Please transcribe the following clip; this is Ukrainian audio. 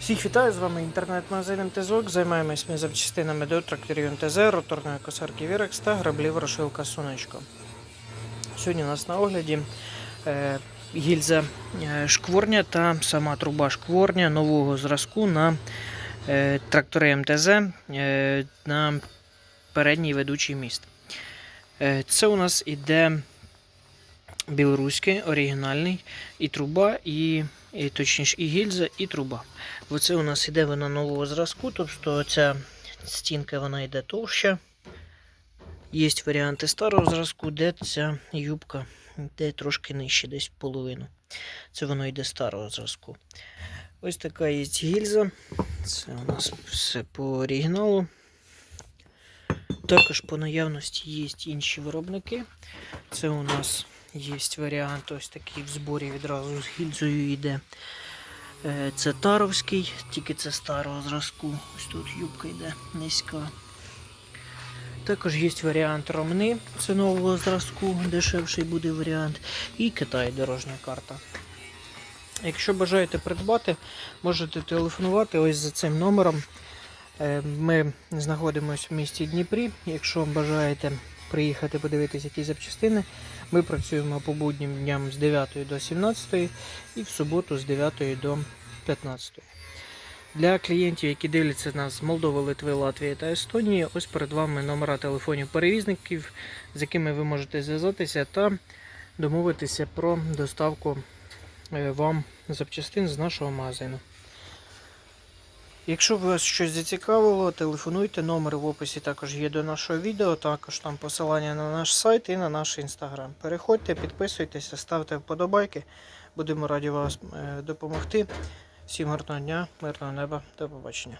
Всіх вітаю, з вами інтернет-магазин МТЗОК. Займаємось ми запчастинами до тракторів МТЗ, роторної косарки Вірекс та граблів Рошилка Сонечко. Сьогодні у нас на огляді е, гільза е, шкворня та сама труба шкворня нового зразку на е, трактори МТЗ е, на передній ведучий міст. Е, це у нас іде білоруський, оригінальний і труба, і, і точніше і гільза, і труба. Оце у нас іде вона нового зразку, тобто ця стінка вона йде товща. Є варіанти старого зразку, де ця юбка йде трошки нижче, десь половину. Це воно йде старого зразку. Ось така є гільза. Це у нас все по оригіналу. Також по наявності є інші виробники. Це у нас є варіант ось такий в зборі відразу з гільзою йде. Е, Це таровський, тільки це старого зразку. Ось тут юбка йде низька. Також є варіант ромни, це нового зразку, дешевший буде варіант. І Китай дорожня карта. Якщо бажаєте придбати, можете телефонувати ось за цим номером. Е, Ми знаходимося в місті Дніпрі. Якщо бажаєте приїхати подивитися які запчастини, ми працюємо по буднім дням з 9 до 17 і в суботу з 9 до 15. Для клієнтів, які дивляться нас з Молдови, Литви, Латвії та Естонії, ось перед вами номера телефонів перевізників, з якими ви можете зв'язатися та домовитися про доставку е, вам запчастин з нашого магазину. Якщо вас щось зацікавило, телефонуйте, номер в описі також є до нашого відео, також там посилання на наш сайт і на наш інстаграм. Переходьте, підписуйтеся, ставте вподобайки. Будемо раді вас е, допомогти. Всім гарного дня, мирного неба, до побачення.